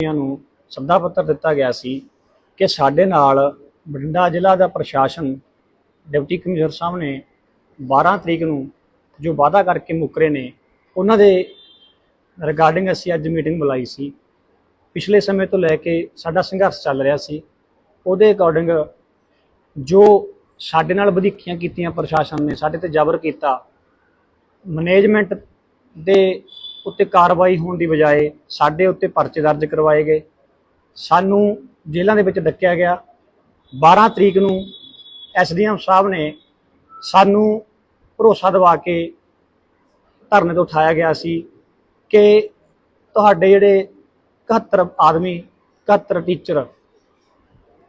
ਜਥੇਬੰਦੀਆਂ ਨੂੰ ਸੱਦਾ ਪੱਤਰ ਦਿੱਤਾ ਗਿਆ ਸੀ ਕਿ ਸਾਡੇ ਨਾਲ ਬਠਿੰਡਾ ਜ਼ਿਲ੍ਹਾ ਦਾ ਪ੍ਰਸ਼ਾਸਨ ਡਿਪਟੀ ਕਮਿਸ਼ਨਰ ਸਾਹਿਬ ਨੇ 12 ਤਰੀਕ ਨੂੰ ਜੋ ਵਾਅਦਾ ਕਰਕੇ ਮੁੱਕਰੇ ਨੇ, ਉਹਨਾਂ ਦੇ ਰਿਗਾਰਡਿੰਗ ਅਸੀਂ ਅੱਜ ਮੀਟਿੰਗ ਬੁਲਾਈ ਸੀ। ਪਿਛਲੇ ਸਮੇਂ ਤੋਂ ਲੈ ਕੇ ਸਾਡਾ ਸੰਘਰਸ਼ ਚੱਲ ਰਿਹਾ ਸੀ। ਉਹਦੇ ਅਕੋਰਡਿੰਗ ਜੋ ਸਾਡੇ ਨਾਲ ਵਧੀਕੀਆਂ ਕੀਤੀਆਂ ਪ੍ਰਸ਼ਾਸਨ ਨੇ, ਸਾਡੇ ਤੇ ਜ਼ਬਰ ਕੀਤਾ ਮੈਨੇਜਮੈਂਟ ਦੇ ਉੱਤੇ ਕਾਰਵਾਈ ਹੋਣ ਦੀ ਬਜਾਏ ਸਾਡੇ ਉੱਤੇ ਪਰਚੇ ਦਰਜ ਕਰਵਾਏ ਗਏ। ਸਾਨੂੰ ਜੇਲ੍ਹਾਂ ਦੇ ਵਿੱਚ ਡੱਕਿਆ ਗਿਆ। 12 ਤਰੀਕ ਨੂੰ ਐਸਡੀਐਮ ਸਾਹਿਬ ਨੇ ਸਾਨੂੰ ਭਰੋਸਾ ਦਿਵਾ ਕੇ ਧਰਨੇ ਤੋਂ ਉਠਾਇਆ ਗਿਆ ਸੀ ਕਿ ਤੁਹਾਡੇ ਜਿਹੜੇ 71 ਆਦਮੀ 71 ਟੀਚਰ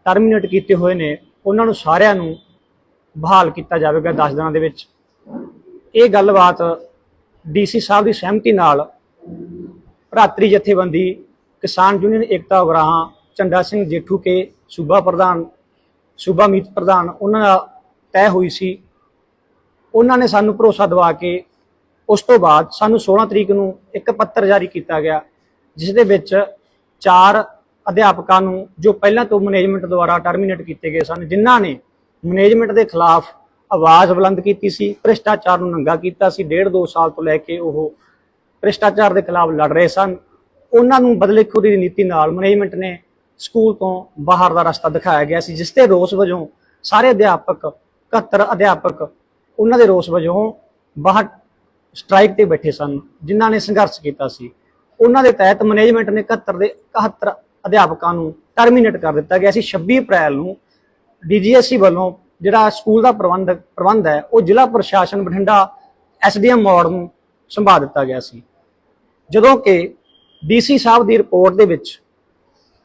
ਟਰਮੀਨੇਟ ਕੀਤੇ ਹੋਏ ਨੇ, ਉਹਨਾਂ ਨੂੰ ਸਾਰਿਆਂ ਨੂੰ ਬਹਾਲ ਕੀਤਾ ਜਾਵੇਗਾ 10 ਦਿਨਾਂ ਦੇ ਵਿੱਚ। ਇਹ ਗੱਲਬਾਤ ਡੀਸੀ ਸਾਹਿਬ ਦੀ ਸਹਿਮਤੀ ਨਾਲ ਭਰਾਤਰੀ ਜਥੇਬੰਦੀ ਕਿਸਾਨ ਯੂਨੀਅਨ ਏਕਤਾ ਉਗਰਾਹਾਂ ਚੰਡਾ ਸਿੰਘ ਜੇਠੂ ਕੇ, ਸੂਬਾ ਪ੍ਰਧਾਨ, ਸੂਬਾ ਮੀਤ ਪ੍ਰਧਾਨ, ਉਹਨਾਂ ਦਾ ਤੈਅ ਹੋਈ ਸੀ। ਉਹਨਾਂ ਨੇ ਸਾਨੂੰ ਭਰੋਸਾ ਦਿਵਾ ਕੇ ਉਸ ਤੋਂ ਬਾਅਦ ਸਾਨੂੰ 16 ਤਰੀਕ ਨੂੰ ਇੱਕ ਪੱਤਰ ਜਾਰੀ ਕੀਤਾ ਗਿਆ, ਜਿਸ ਦੇ ਵਿੱਚ ਚਾਰ ਅਧਿਆਪਕਾਂ ਨੂੰ ਜੋ ਪਹਿਲਾਂ ਤੋਂ ਮੈਨੇਜਮੈਂਟ ਦੁਆਰਾ ਟਰਮੀਨੇਟ ਕੀਤੇ ਗਏ ਸਨ, ਜਿਨ੍ਹਾਂ ਨੇ ਮੈਨੇਜਮੈਂਟ ਦੇ ਖਿਲਾਫ ਆਵਾਜ਼ ਬੁਲੰਦ ਕੀਤੀ ਸੀ, ਭ੍ਰਿਸ਼ਟਾਚਾਰ ਨੂੰ ਨੰਗਾ ਕੀਤਾ ਸੀ। ਡੇਢ ਦੋ ਸਾਲ ਤੋਂ ਲੈ ਕੇ ਉਹ ਭ੍ਰਿਸ਼ਟਾਚਾਰ ਦੇ ਖਿਲਾਫ ਲੜ ਰਹੇ ਸਨ। ਉਹਨਾਂ ਨੂੰ ਬਦਲੇ ਖੁਦੀ ਦੀ ਨੀਤੀ ਨਾਲ ਮੈਨੇਜਮੈਂਟ ਨੇ ਸਕੂਲ ਤੋਂ ਬਾਹਰ ਦਾ ਰਸਤਾ ਦਿਖਾਇਆ ਗਿਆ ਸੀ, ਜਿਸ ਤੇ ਰੋਸ ਵਜੋਂ ਸਾਰੇ ਅਧਿਆਪਕ 71 ਅਧਿਆਪਕ ਉਹਨਾਂ ਦੇ ਰੋਸ ਵਜੋਂ ਬਾਹਰ ਸਟ੍ਰਾਈਕ ਤੇ ਬੈਠੇ ਸਨ, ਜਿਨ੍ਹਾਂ ਨੇ ਸੰਘਰਸ਼ ਕੀਤਾ ਸੀ। ਉਹਨਾਂ ਦੇ ਤਹਿਤ ਮੈਨੇਜਮੈਂਟ ਨੇ 71 ਦੇ 71 ਅਧਿਆਪਕਾਂ ਨੂੰ ਟਰਮੀਨੇਟ ਕਰ ਦਿੱਤਾ ਗਿਆ ਸੀ। 26 ਅਪ੍ਰੈਲ ਨੂੰ ਡੀਜੀਐਸਸੀ ਵੱਲੋਂ ਜਿਹੜਾ ਸਕੂਲ ਦਾ ਪ੍ਰਬੰਧ ਪ੍ਰਬੰਧ ਹੈ, ਉਹ ਜ਼ਿਲ੍ਹਾ ਪ੍ਰਸ਼ਾਸਨ ਬਠਿੰਡਾ ਐਸਡੀਐਮ ਮੋੜ ਨੂੰ ਸੰਭਾਲ ਦਿੱਤਾ ਗਿਆ ਸੀ। ਜਦੋਂ ਕਿ ਡੀਸੀ ਸਾਹਿਬ ਦੀ ਰਿਪੋਰਟ ਦੇ ਵਿੱਚ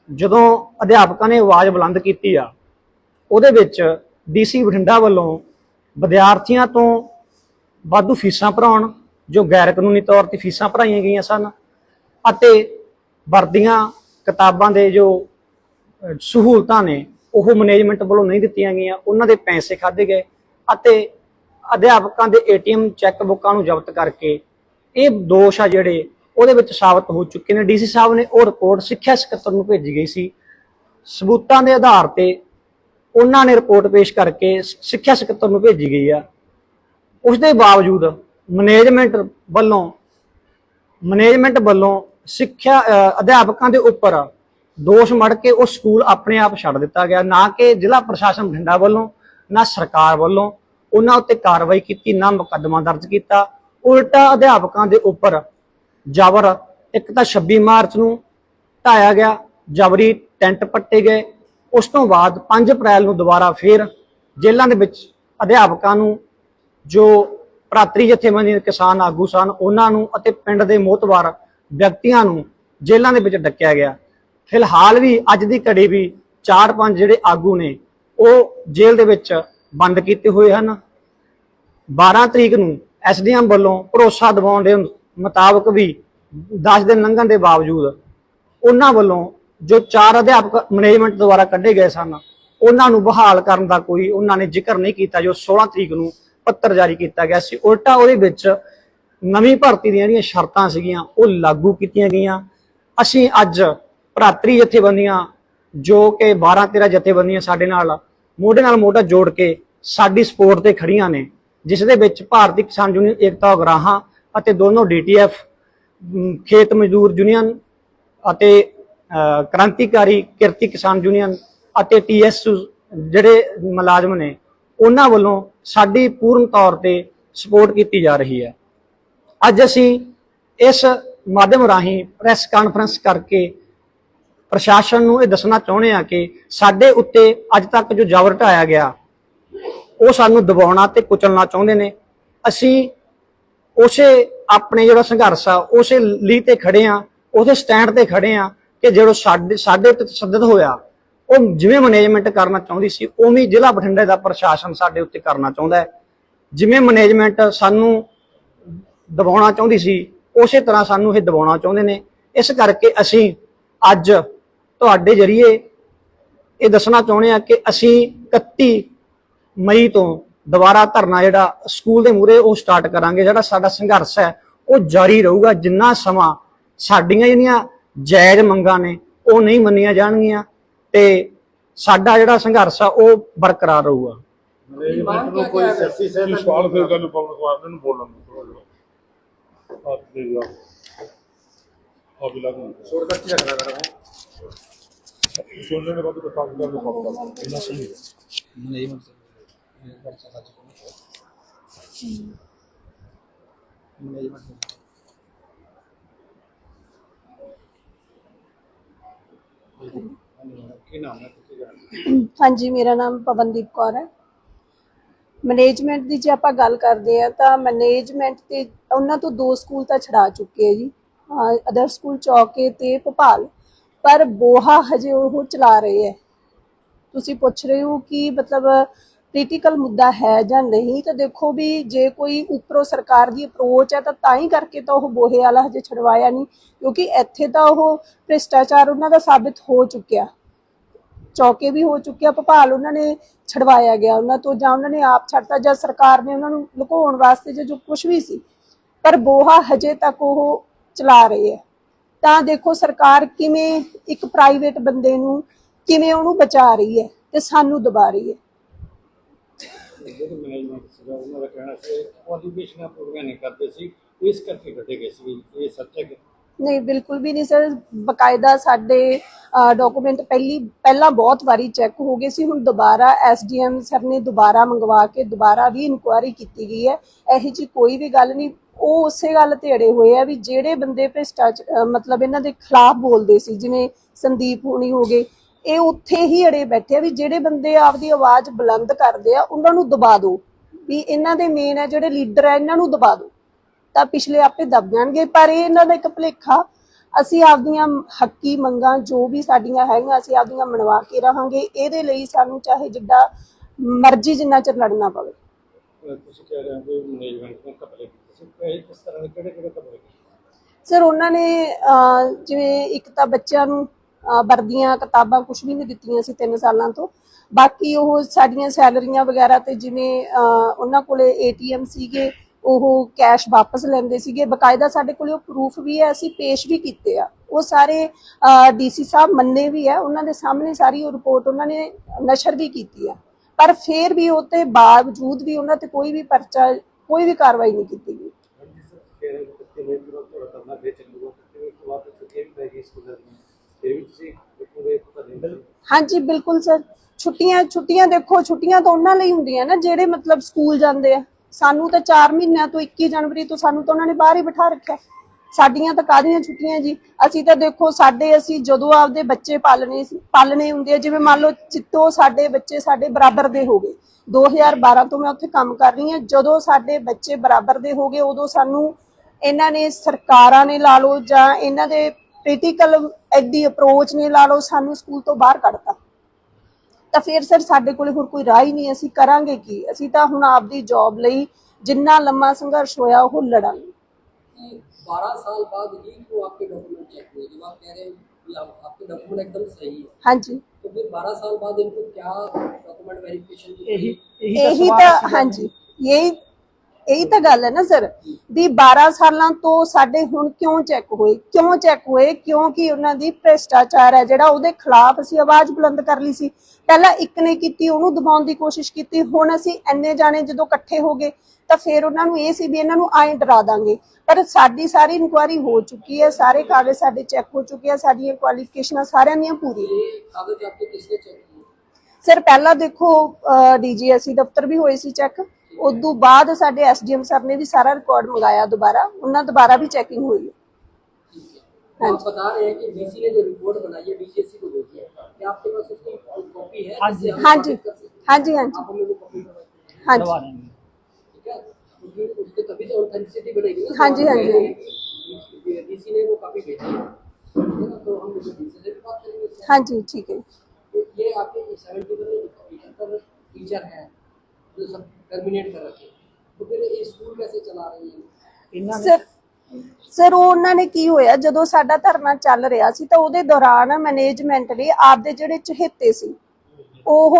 ਜਦੋਂ ਅਧਿਆਪਕਾਂ ਨੇ ਆਵਾਜ਼ ਬੁਲੰਦ ਕੀਤੀ ਆ, ਉਹਦੇ ਵਿੱਚ ਡੀਸੀ ਬਠਿੰਡਾ ਵੱਲੋਂ ਵਿਦਿਆਰਥੀਆਂ ਤੋਂ ਵਾਧੂ ਫੀਸਾਂ ਭਰਾਉਣ, ਜੋ ਗੈਰ ਕਾਨੂੰਨੀ ਤੌਰ ਤੇ ਫੀਸਾਂ ਭਰਾਈਆਂ ਗਈਆਂ ਸਨ ਅਤੇ ਵਰਦੀਆਂ ਕਿਤਾਬਾਂ ਦੇ ਜੋ ਸਹੂਲਤਾਂ ਨੇ ਉਹ ਮੈਨੇਜਮੈਂਟ ਵੱਲੋਂ ਨਹੀਂ ਦਿੱਤੀਆਂ ਗਈਆਂ, ਉਹਨਾਂ ਦੇ ਪੈਸੇ ਖਾਦੇ ਗਏ ਅਤੇ ਅਧਿਆਪਕਾਂ ਦੇ ਏਟੀਐਮ ਚੈੱਕ ਬੁੱਕਾਂ ਨੂੰ ਜ਼ਬਤ ਕਰਕੇ ਇਹ ਦੋਸ਼ ਆ ਜਿਹੜੇ, ਉਹਦੇ ਵਿੱਚ ਸਾਬਤ ਹੋ ਚੁੱਕੇ ਨੇ। ਡੀਸੀ ਸਾਹਿਬ ਨੇ ਉਹ ਰਿਪੋਰਟ ਸਿੱਖਿਆ ਸਕੱਤਰ ਨੂੰ ਭੇਜੀ ਗਈ ਸੀ। ਸਬੂਤਾਂ ਦੇ ਆਧਾਰ ਤੇ ਉਹਨਾਂ ਨੇ ਰਿਪੋਰਟ ਪੇਸ਼ ਕਰਕੇ ਸਿੱਖਿਆ ਸਕੱਤਰ ਨੂੰ ਭੇਜੀ ਗਈ ਆ। ਉਸ ਦੇ ਬਾਵਜੂਦ ਮੈਨੇਜਮੈਂਟ ਵੱਲੋਂ ਮੈਨੇਜਮੈਂਟ ਵੱਲੋਂ ਸਿੱਖਿਆ ਅਧਿਆਪਕਾਂ ਦੇ ਉੱਪਰ ਦੋਸ਼ ਮੜ ਕੇ ਉਹ ਸਕੂਲ ਆਪਣੇ ਆਪ ਛੱਡ ਦਿੱਤਾ ਗਿਆ। ਨਾ ਕਿ ਜ਼ਿਲ੍ਹਾ ਪ੍ਰਸ਼ਾਸਨ ਬਠਿੰਡਾ ਵੱਲੋਂ, ਨਾ ਸਰਕਾਰ ਵੱਲੋਂ ਉਹਨਾਂ ਉੱਤੇ ਕਾਰਵਾਈ ਕੀਤੀ, ਨਾ ਮੁਕੱਦਮਾ ਦਰਜ ਕੀਤਾ। ਉਲਟਾ ਅਧਿਆਪਕਾਂ ਦੇ ਉੱਪਰ ਜ਼ਬਰ ਇੱਕ ਤਾਂ 26 ਮਾਰਚ ਨੂੰ ਢਾਇਆ ਗਿਆ, ਜਬਰੀ ਟੈਂਟ ਪੱਟੇ ਗਏ। ਉਸ ਤੋਂ ਬਾਅਦ 5 ਅਪ੍ਰੈਲ ਨੂੰ ਦੁਬਾਰਾ ਫੇਰ ਜੇਲ੍ਹਾਂ ਦੇ ਵਿੱਚ ਅਧਿਆਪਕਾਂ ਨੂੰ ਜੋ ਭਰਾਤਰੀ ਜਥੇਬੰਦੀ ਦੇ ਕਿਸਾਨ ਆਗੂ ਸਨ, ਉਹਨਾਂ ਨੂੰ ਅਤੇ ਪਿੰਡ ਦੇ ਮੋਤਵਾਰ ਵਿਅਕਤੀਆਂ ਨੂੰ ਜੇਲ੍ਹਾਂ ਦੇ ਵਿੱਚ ਡੱਕਿਆ ਗਿਆ। ਫਿਲਹਾਲ ਵੀ ਅੱਜ ਦੀ ਘੜੀ ਵੀ 4-5 ਜਿਹੜੇ ਆਗੂ ਨੇ, ਉਹ ਜੇਲ੍ਹ ਦੇ ਵਿੱਚ ਬੰਦ ਕੀਤੇ ਹੋਏ ਹਨ। 12 ਤਰੀਕ ਨੂੰ ਐਸਡੀਐਮ ਵੱਲੋਂ ਭਰੋਸਾ ਦਿਵਾਉਣ ਦੇ ਮੁਤਾਬਕ ਵੀ 10 ਦਿਨ ਲੰਘਣ ਦੇ ਬਾਵਜੂਦ ਉਹਨਾਂ ਵੱਲੋਂ ਜੋ ਚਾਰ ਅਧਿਆਪਕ ਮੈਨੇਜਮੈਂਟ ਦੁਆਰਾ ਕੱਢੇ ਗਏ ਸਨ, ਉਹਨਾਂ ਨੂੰ ਬਹਾਲ ਕਰਨ ਦਾ ਕੋਈ ਉਹਨਾਂ ਨੇ ਜ਼ਿਕਰ ਨਹੀਂ ਕੀਤਾ ਜੋ 16 ਤਰੀਕ ਨੂੰ ਪੱਤਰ ਜਾਰੀ ਕੀਤਾ ਗਿਆ ਸੀ। ਉਲਟਾ ਉਹਦੇ ਵਿੱਚ ਨਵੀਂ ਭਰਤੀ ਦੀਆਂ ਜਿਹੜੀਆਂ ਸ਼ਰਤਾਂ ਸੀਗੀਆਂ, ਉਹ ਲਾਗੂ ਕੀਤੀਆਂ ਗਈਆਂ। ਅਸੀਂ ਅੱਜ ਭਰਾਤਰੀ ਜਥੇਬੰਦੀਆਂ, ਜੋ ਕਿ 12 13 ਜਥੇਬੰਦੀਆਂ ਸਾਡੇ ਨਾਲ, ਮੋਢੇ ਨਾਲ ਮੋਢਾ ਜੋੜ ਕੇ ਸਾਡੀ ਸਪੋਰਟ ਤੇ ਖੜੀਆਂ ਨੇ ਜਿਸ ਦੇ ਵਿੱਚ ਭਾਰਤੀ ਕਿਸਾਨ ਯੂਨੀਅਨ, ਏਕਤਾ, ਉਗਰਾਹਾਂ ਅਤੇ ਦੋਨੋਂ ਡੀਟੀਐਫ ਖੇਤ ਮਜ਼ਦੂਰ ਯੂਨੀਅਨ ਅਤੇ ਕ੍ਰਾਂਤੀਕਾਰੀ ਕਿਰਤੀ ਕਿਸਾਨ ਯੂਨੀਅਨ ਅਤੇ ਟੀਐਸ ਜਿਹੜੇ ਮੁਲਾਜ਼ਮ ਨੇ, ਉਹਨਾਂ ਵੱਲੋਂ ਸਾਡੀ ਪੂਰਨ ਤੌਰ ਤੇ ਸਪੋਰਟ ਕੀਤੀ ਜਾ ਰਹੀ ਹੈ। ਅੱਜ ਅਸੀਂ ਇਸ ਮਾਧਿਅਮ ਰਾਹੀਂ ਪ੍ਰੈਸ ਕਾਨਫਰੰਸ ਕਰਕੇ ਪ੍ਰਸ਼ਾਸਨ ਨੂੰ ਇਹ ਦੱਸਣਾ ਚਾਹੁੰਦੇ ਹਾਂ ਕਿ ਸਾਡੇ ਉੱਤੇ ਅੱਜ ਤੱਕ ਜੋ ਜ਼ਬਰ ਢਾਇਆ ਗਿਆ, ਉਹ ਸਾਨੂੰ ਦਬਾਉਣਾ ਤੇ ਕੁਚਲਣਾ ਚਾਹੁੰਦੇ ਨੇ। ਅਸੀਂ ਉਸੇ ਆਪਣੇ ਜਿਹੜਾ ਸੰਘਰਸ਼ ਆ, ਉਸੇ ਲਈ ਤੇ ਖੜੇ ਆ ਉਸੇ ਸਟੈਂਡ ਤੇ ਖੜੇ ਆ ਕਿ ਜਿਹੜਾ ਸਾਡੇ ਸਾਡੇ ਤੇ ਤਸ਼ੱਦਦ ਹੋਇਆ, ਉਹ ਜਿਵੇਂ ਮੈਨੇਜਮੈਂਟ ਕਰਨਾ ਚਾਹੁੰਦੀ ਸੀ, ਉਵੇਂ ਜ਼ਿਲ੍ਹਾ ਬਠਿੰਡੇ ਦਾ ਪ੍ਰਸ਼ਾਸਨ ਸਾਡੇ ਉੱਤੇ ਕਰਨਾ ਚਾਹੁੰਦਾ ਹੈ। ਜਿਵੇਂ ਮੈਨੇਜਮੈਂਟ ਸਾਨੂੰ ਦਬਾਉਣਾ ਚਾਹੁੰਦੀ ਸੀ, ਉਸੇ ਤਰ੍ਹਾਂ ਸਾਨੂੰ ਇਹ ਦਬਾਉਣਾ ਚਾਹੁੰਦੇ ਨੇ। ਇਸ ਕਰਕੇ ਅਸੀਂ ਅੱਜ ਤੁਹਾਡੇ ਜਰੀਏ ਇਹ ਦੱਸਣਾ ਚਾਹੁੰਦੇ ਆ ਕਿ ਅਸੀਂ 31 ਮਈ ਤੋਂ ਦੁਬਾਰਾ ਧਰਨਾ ਜਿਹੜਾ ਸਕੂਲ ਦੇ ਮੂਹਰੇ ਉਹ ਸਟਾਰਟ ਕਰਾਂਗੇ, ਜਿਹੜਾ ਸਾਡਾ ਸੰਘਰਸ਼ ਹੈ, ਉਹ ਜਾਰੀ ਰਹੂਗਾ। ਜਿੰਨਾ ਸਮਾਂ ਸਾਡੀਆਂ ਜਿਹੜੀਆਂ ਜਾਇਜ਼ ਮੰਗਾਂ ਨੇ, ਉਹ ਨਹੀਂ ਮੰਨੀਆਂ ਜਾਣਗੀਆਂ ਤੇ ਸਾਡਾ ਜਿਹੜਾ ਸੰਘਰਸ਼ ਆ, ਉਹ ਬਰਕਰਾਰ ਰਹੂਗਾ। ਮੈਨੇਜਮੈਂਟ ਨੂੰ ਕੋਈ ਰੱਖਣਾ ਕਰਾਂ। ਸੁਣਨੇ ਦੇ ਬਾਅਦ ਤਾਂ ਕੰਮ ਕਰਨ ਇਹਨਾਂ ਸਹੀ ਹੈ ਨਹੀਂ ਇਹ ਵਰਚਾ ਕੀ ਨਾਮ ਹੈ ਹਾਂਜੀ, ਮੇਰਾ ਨਾਮ ਪਵਨਦੀਪ ਕੌਰ ਹੈ। ਮੈਨੇਜਮੈਂਟ ਦੀ ਜੇ ਆਪਾਂ ਗੱਲ ਕਰਦੇ ਆ ਤਾਂ ਮੈਨੇਜਮੈਂਟ ਤੇ ਉਹਨਾਂ ਤੋਂ ਦੋ ਸਕੂਲ ਤਾਂ ਛੜਾ ਚੁੱਕੇ ਆ ਜੀ। ਅਦਰ ਸਕੂਲ ਚੌਕੇ ਤੇ ਭੋਪਾਲ। ਪਰ ਬੋਹਾ ਹਜੇ ਉਹ ਚਲਾ ਰਹੇ ਹੈ। ਤੁਸੀਂ ਪੁੱਛ ਰਹੇ ਹੋ ਕਿ ਮਤਲਬ ਕ੍ਰਿਟੀਕਲ ਮੁੱਦਾ ਹੈ ਜਾਂ ਨਹੀਂ, ਤਾਂ ਦੇਖੋ ਵੀ ਜੇ ਕੋਈ ਉੱਪਰੋਂ ਸਰਕਾਰ ਦੀ ਅਪਰੋਚ ਹੈ, ਤਾਂ ਤਾਂ ਹੀ ਕਰਕੇ ਤਾਂ ਉਹ ਬੋਹੇ ਵਾਲਾ ਹਜੇ ਛਡਵਾਇਆ ਨਹੀਂ, ਕਿਉਂਕਿ ਇੱਥੇ ਤਾਂ ਉਹ ਭ੍ਰਿਸ਼ਟਾਚਾਰ ਉਹਨਾਂ ਦਾ ਸਾਬਿਤ ਹੋ ਚੁੱਕਿਆ। ਚੌਕੇ ਵੀ ਹੋ ਚੁੱਕਿਆ ਭੋਪਾਲ ਉਹਨਾਂ ਨੇ ਛਡਵਾਇਆ ਗਿਆ ਉਹਨਾਂ ਤੋਂ, ਜਾਂ ਉਹਨਾਂ ਨੇ ਆਪ ਛੱਡਤਾ, ਜਾਂ ਸਰਕਾਰ ਨੇ ਉਹਨਾਂ ਨੂੰ ਲੁਕਾਉਣ ਵਾਸਤੇ ਜਾਂ ਜੋ ਕੁਝ ਵੀ ਸੀ। ਪਰ ਬੋਹਾ ਹਜੇ ਤੱਕ ਉਹ ਚਲਾ ਰਹੇ ਹੈ। ਤਾਂ ਦੇਖੋ ਸਰਕਾਰ ਕਿਵੇਂ ਇੱਕ ਪ੍ਰਾਈਵੇਟ ਬੰਦੇ ਨੂੰ ਕਿਵੇਂ ਉਹਨੂੰ ਬਚਾ ਰਹੀ ਹੈ ਤੇ ਸਾਨੂੰ ਦਬਾ ਰਹੀ ਹੈ। ਜਿਹੜੇ ਮੈਨੇਜਮੈਂਟ ਸੀਗਾ ਉਹਨਾਂ ਦਾ ਕਹਿਣਾ ਸੀ ਕੁਆਲੀਫਿਕੇਸ਼ਨਾਂ ਪੂਰੀਆਂ ਨਹੀਂ ਕਰਦੇ ਸੀ ਇਸ ਕਰਕੇ ਕੱਢੇ ਗਏ ਸੀ ਇਹ ਸੱਚ ਹੈ ਕਿ ਨਹੀਂ? ਬਿਲਕੁਲ ਵੀ ਨਹੀਂ ਸਰ। ਬਕਾਇਦਾ ਸਾਡੇ ਡਾਕੂਮੈਂਟ ਪਹਿਲੀ ਪਹਿਲਾਂ ਬਹੁਤ ਵਾਰੀ ਚੈੱਕ ਹੋ ਗਏ ਸੀ ਹੁਣ ਦੁਬਾਰਾ ਐਸਡੀਐਮ ਸਰ ਨੇ ਦੁਬਾਰਾ ਮੰਗਵਾ ਕੇ ਦੁਬਾਰਾ ਵੀ ਇਨਕੁਆਇਰੀ ਕੀਤੀ ਗਈ ਹੈ। ਇਹੋ ਜੀ ਕੋਈ ਵੀ ਗੱਲ ਨਹੀਂ। ਉਹ ਉਸੇ ਗੱਲ ਤੇ ਅੜੇ ਹੋਏ ਆ ਵੀ ਜਿਹੜੇ ਬੰਦੇ ਭ੍ਰਿਸ਼ਟਾਚਾਰ ਮਤਲਬ ਇਹਨਾਂ ਦੇ ਖਿਲਾਫ ਬੋਲਦੇ ਸੀ, ਜਿਵੇਂ ਸੰਦੀਪ ਹੋਣੀ ਹੋ ਗਏ, ਇਹ ਉੱਥੇ ਹੀ ਅੜੇ ਬੈਠੇ ਆ ਵੀ ਜਿਹੜੇ ਬੰਦੇ ਆਪਦੀ ਆਵਾਜ਼ ਬੁਲੰਦ ਕਰਦੇ ਆ, ਉਹਨਾਂ ਨੂੰ ਦਬਾ ਦਿਓ। ਵੀ ਇਹਨਾਂ ਦੇ ਮੇਨ ਹੈ ਜਿਹੜੇ ਲੀਡਰ ਆ, ਇਹਨਾਂ ਨੂੰ ਦਬਾ ਦਿਓ। ਤਾਂ ਪਿਛਲੇ ਆਪੇ ਦਬ ਜਾਣਗੇ, ਪਰ ਇਹ ਇਹਨਾਂ ਦਾ ਇੱਕ ਭੁਲੇਖਾ। ਅਸੀਂ ਆਪਦੀਆਂ ਹੱਕੀ ਮੰਗਾਂ ਜੋ ਵੀ ਸਾਡੀਆਂ ਹੈਗੀਆਂ, ਅਸੀਂ ਆਪਦੀਆਂ ਮਨਵਾ ਕੇ ਰਹਾਂਗੇ। ਇਹਦੇ ਲਈ ਸਾਨੂੰ ਚਾਹੇ ਜਿੱਡਾ ਮਰਜ਼ੀ ਜਿੰਨਾ ਚਿਰ ਲੜਨਾ ਪਵੇ। ਤੁਸੀਂ ਕਹਿ ਰਹੇ ਹੋ ਮੈਨੇਜਮੈਂਟ ਨੇ ਕਪੜੇ ਕੀਤੇ ਕਿਸ ਤਰ੍ਹਾਂ ਦੇ ਕਿਹੜੇ ਕਿਹੜੇ ਕਪੜੇ ਸਰ ਉਹਨਾਂ ਨੇ ਅਹ, ਜਿਵੇਂ ਇੱਕ ਤਾਂ ਬੱਚਿਆਂ ਨੂੰ ਅਹ, ਵਰਦੀਆਂ ਕਿਤਾਬਾਂ ਕੁਝ ਵੀ ਨਹੀਂ ਦਿੱਤੀਆਂ ਸੀ 3 ਸਾਲਾਂ ਤੋਂ। ਬਾਕੀ ਉਹ ਸਾਡੀਆਂ ਸੈਲਰੀਆਂ ਵਗੈਰਾ ਤੇ ਜਿਵੇਂ ਅਹ, ਉਹਨਾਂ ਕੋਲੇ ਏਟੀਐਮ ਸੀਗੇ ਉਹ ਕੈਸ਼ ਵਾਪਸ ਲੈਂਦੇ ਸੀਗੇ। ਬਕਾਇਦਾ ਸਾਡੇ ਕੋਲੇ ਉਹ ਪ੍ਰੂਫ ਵੀ ਹੈ ਅਸੀਂ ਪੇਸ਼ ਵੀ ਕੀਤੇ ਆ। ਉਹ ਸਾਰੇ ਡੀਸੀ ਸਾਹਿਬ ਮੰਨੇ ਵੀ ਹੈ ਉਹਨਾਂ ਦੇ ਸਾਹਮਣੇ ਸਾਰੀ ਉਹ ਰਿਪੋਰਟ ਉਹਨਾਂ ਨੇ ਨਸ਼ਰ ਵੀ ਕੀਤੀ ਆ। ਪਰ ਫਿਰ ਵੀ ਉਹ ਤੇ ਬਾਵਜੂਦ ਵੀ ਉਹਨਾਂ ਤੇ ਕੋਈ ਵੀ ਪਰਚਾ ਕੋਈ ਵੀ ਕਾਰਵਾਈ ਨਹੀਂ ਕੀਤੀ ਗਈ ਹਾਂਜੀ ਸਰ ਕਹਿ ਰਹੇ ਹੋ ਕਿ ਕਿਵੇਂ ਜਿਹੜਾ ਤੁਹਾਡਾ ਕਰਨਾ ਫੇਰ ਚੱਲੂਗਾ ਕਿਵੇਂ ਉਸ ਤੋਂ ਬਾਅਦ ਛੁੱਟੀਆਂ ਵੀ ਪੈ ਗਈ ਸਕੂਲਾਂ ਦੀਆਂ ਫਿਰ ਵੀ ਤੁਸੀਂ ਦੇਖੋਗੇ ਪਤਾ ਨਹੀਂ ਹਾਂਜੀ ਬਿਲਕੁਲ ਸਰ। ਛੁੱਟੀਆਂ ਛੁੱਟੀਆਂ ਦੇਖੋ ਛੁੱਟੀਆਂ ਤਾਂ ਉਹਨਾਂ ਲਈ ਹੁੰਦੀਆਂ ਨਾ ਜਿਹੜੇ ਮਤਲਬ ਸਕੂਲ ਜਾਂਦੇ ਆ। ਸਾਨੂੰ ਤਾਂ 4 ਮਹੀਨਿਆਂ ਤੋਂ 21 ਜਨਵਰੀ ਤੋਂ ਸਾਨੂੰ ਤਾਂ ਉਹਨਾਂ ਨੇ ਬਾਹਰ ਹੀ ਬਿਠਾ ਰੱਖਿਆ। ਸਾਡੀਆਂ ਤਾਂ ਕਾਹਦੀਆਂ ਛੁੱਟੀਆਂ ਜੀ? ਅਸੀਂ ਤਾਂ ਦੇਖੋ ਸਾਡੇ ਅਸੀਂ ਜਦੋਂ ਆਪਦੇ ਬੱਚੇ ਪਾਲਣੇ ਪਾਲਣੇ ਹੁੰਦੇ ਆ ਜਿਵੇਂ ਮੰਨ ਲਓ ਚਿੱਤੋ ਸਾਡੇ ਬੱਚੇ ਸਾਡੇ ਬਰਾਬਰ ਦੇ ਹੋ ਗਏ। 2012 ਤੋਂ ਮੈਂ ਉੱਥੇ ਕੰਮ ਕਰ ਰਹੀ ਹਾਂ। ਜਦੋਂ ਸਾਡੇ ਬੱਚੇ ਬਰਾਬਰ ਦੇ ਹੋ ਗਏ ਉਦੋਂ ਸਾਨੂੰ ਇਹਨਾਂ ਨੇ ਸਰਕਾਰਾਂ ਨੇ ਲਾ ਲਓ ਜਾਂ ਇਹਨਾਂ ਦੇ ਪੋਲੀਟੀਕਲ ਐਡੀ ਅਪਰੋਚ ਨੇ ਲਾ ਲਓ ਸਾਨੂੰ ਸਕੂਲ ਤੋਂ ਬਾਹਰ ਕੱਢਤਾ ਤਾਂ ਫਿਰ ਸਰ ਸਾਡੇ ਕੋਲੇ ਹੋਰ ਕੋਈ ਰਾਹ ਹੀ ਨਹੀਂ ਅਸੀਂ ਕਰਾਂਗੇ ਕੀ ਅਸੀਂ ਤਾਂ ਹੁਣ ਆਪਦੀ ਜੌਬ ਲਈ ਜਿੰਨਾ ਲੰਮਾ ਸੰਘਰਸ਼ ਹੋਇਆ ਉਹ ਲੜਾਂਗੇ कि 12 साल बाद ही जो आपके डॉक्यूमेंट चेक हुए जब आप कह रहे हैं कि आप आपके डॉक्यूमेंट एकदम सही है ਹਾਂਜੀ तो फिर 12 साल बाद इनको क्या डॉक्यूमेंट वेरिफिकेशन की ਇਹੀ हुई? ਇਹੀ ਤਾਂ ਇਹੀ ਸਵਾਲ ਤਾਂ ਸੀਗਾ। ਹਾਂਜੀ ਇਹੀ ਤਾਂ ਗੱਲ ਹੈ ਨਾ ਸਰ ਵੀ 12 ਸਾਲਾਂ ਤੋਂ ਸਾਡੇ ਹੁਣ ਕਿਉਂ ਚੈੱਕ ਹੋਏ ਕਿਉਂ ਚੈੱਕ ਹੋਏ ਕਿਉਂਕਿ ਉਹਨਾਂ ਦੀ ਭ੍ਰਿਸ਼ਟਾਚਾਰ ਹੈ ਜਿਹੜਾ ਉਹਦੇ ਖਿਲਾਫ ਅਸੀਂ ਆਵਾਜ਼ ਬੁਲੰਦ ਕਰ ਲਈ ਸੀ। ਪਹਿਲਾਂ ਇੱਕ ਨੇ ਕੀਤੀ ਉਹਨੂੰ ਦਬਾਉਣ ਦੀ ਕੋਸ਼ਿਸ਼ ਕੀਤੀ ਹੁਣ ਅਸੀਂ ਐਨੇ ਜਾਣੇ ਜਦੋਂ ਇਕੱਠੇ ਹੋ ਗਏ ਤਾਂ ਫਿਰ ਉਹਨਾਂ ਨੂੰ ਇਹ ਸੀ ਵੀ ਇਹਨਾਂ ਨੂੰ ਐਂ ਡਰਾ ਦਾਂਗੇ। ਪਰ ਸਾਡੀ ਸਾਰੀ ਇਨਕੁਆਇਰੀ ਹੋ ਚੁੱਕੀ ਹੈ ਸਾਰੇ ਕਾਗਜ਼ ਸਾਡੇ ਚੈੱਕ ਹੋ ਚੁੱਕੇ ਆ ਸਾਡੀਆਂ ਕੁਆਲੀਫਿਕੇਸ਼ਨਾਂ ਸਾਰਿਆਂ ਦੀਆਂ ਪੂਰੀ ਕਾਗਜ਼ ਆਪਕੇ ਕਿਸ ਚੈੱਕ ਸਰ ਪਹਿਲਾਂ ਦੇਖੋ ਡੀਜੀਐਸਸੀ ਦਫ਼ਤਰ ਵੀ ਹੋਏ ਸੀ ਚੈੱਕ ਉਦੋਂ ਬਾਅਦ ਸਾਡੇ ਐਸਡੀਐਮ ਸਰ ਨੇ ਵੀ ਸਾਰਾ ਰਿਕਾਰਡ ਮੰਗਾਇਆ ਦੁਬਾਰਾ ਉਹਨਾਂ ਦੁਬਾਰਾ ਵੀ ਚੈਕਿੰਗ ਹੋਈ ਹੈ तो आप बता रहे हैं कि डीसी ने जो रिपोर्ट बनाई है डीसीएससी को भेजी है क्या आपके पास उसकी कॉपी है हाँ जी। जिससे हम हाँ जी। साबित कर सकते हैं? ਹਾਂਜੀ ਹਾਂਜੀ आप हमें वो कॉपी करवा ਹਾਂਜੀ ਕਰਵਾ ਦੇਣਗੇ ठीक है क्योंकि उसके तभी तो ऑथेंटिसिटी बनेगी ना हाँ जी, हाँ जी। डीसी ने वो कॉपी भेजी है ठीक है ना? तो हम डीसी से भी बात करेंगे इससे। ਹਾਂਜੀ ठीक है तो ये आपके सेवेंटी इकहत्तर टीचर हैं जो सब टर्मिनेट कर रखे हैं। तो फिर ये स्कूल कैसे चला रहे हैं ਇਹਨਾਂ ਨੇ ਸਰ ਸਰ ਉਹ ਉਹਨਾਂ ਨੇ ਕੀ ਹੋਇਆ ਜਦੋਂ ਸਾਡਾ ਧਰਨਾ ਚੱਲ ਰਿਹਾ ਸੀ ਤਾਂ ਉਹਦੇ ਦੌਰਾਨ ਮੈਨੇਜਮੈਂਟ ਨੇ ਆਪਦੇ ਜਿਹੜੇ ਚਹੇਤੇ ਸੀ ਉਹ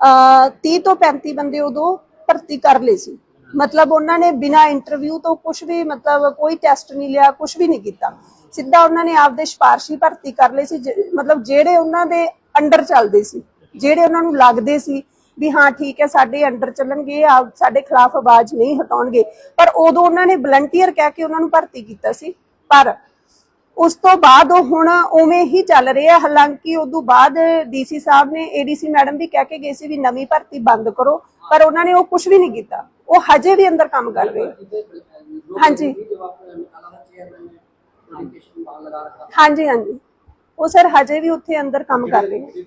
ਅਹ, 30 ਤੋਂ 35 ਬੰਦੇ ਉਦੋਂ ਭਰਤੀ ਕਰ ਲਏ ਸੀ ਮਤਲਬ ਉਹਨਾਂ ਨੇ ਬਿਨਾ ਇੰਟਰਵਿਊ ਤੋਂ ਕੁਝ ਵੀ ਮਤਲਬ ਕੋਈ ਟੈਸਟ ਨਹੀਂ ਲਿਆ ਕੁਝ ਵੀ ਨਹੀਂ ਕੀਤਾ ਸਿੱਧਾ ਉਹਨਾਂ ਨੇ ਆਪਦੇ ਸਿਫਾਰਸ਼ੀ ਭਰਤੀ ਕਰ ਲਏ ਸੀ ਜ- ਮਤਲਬ ਜਿਹੜੇ ਉਹਨਾਂ ਦੇ ਅੰਡਰ ਚੱਲਦੇ ਸੀ ਜਿਹੜੇ ਉਹਨਾਂ ਨੂੰ ਲੱਗਦੇ ਸੀ ਵੀ ਹਾਂ, ਠੀਕ ਹੈ, ਸਾਡੇ ਅੰਡਰ ਚੱਲਣਗੇ, ਆ ਸਾਡੇ ਖਿਲਾਫ ਆਵਾਜ਼ ਨਹੀਂ ਹਟਾਉਣਗੇ। ਪਰ ਉਦੋਂ ਉਹਨਾਂ ਨੇ ਵਲੰਟੀਅਰ ਕਹਿ ਕੇ ਉਹਨਾਂ ਨੂੰ ਭਰਤੀ ਕੀਤਾ ਸੀ। ਪਰ ਉਸ ਤੋਂ ਬਾਅਦ ਉਹ ਹੁਣ ਉਵੇਂ ਹੀ ਚੱਲ ਰਿਹਾ ਹਾਲਾਂਕਿ ਉਦੋਂ ਬਾਅਦ ਡੀਸੀ ਸਾਹਿਬ ਨੇ ਏਡੀਸੀ ਮੈਡਮ ਵੀ ਕਹਿ ਕੇ ਗਏ ਸੀ ਵੀ ਨਵੀਂ ਭਰਤੀ ਬੰਦ ਕਰੋ। ਪਰ ਉਹਨਾਂ ਨੇ ਉਹ ਕੁਝ ਵੀ ਨਹੀਂ ਕੀਤਾ। ਉਹ ਹਜੇ ਵੀ ਅੰਦਰ ਕੰਮ ਕਰ ਰਹੇ। ਹਾਂਜੀ। ਹਾਂਜੀ ਹਾਂਜੀ। ਉਹ ਸਰ ਹਜੇ ਵੀ ਉੱਥੇ ਅੰਦਰ ਕੰਮ ਕਰ ਰਹੇ। ਨੇ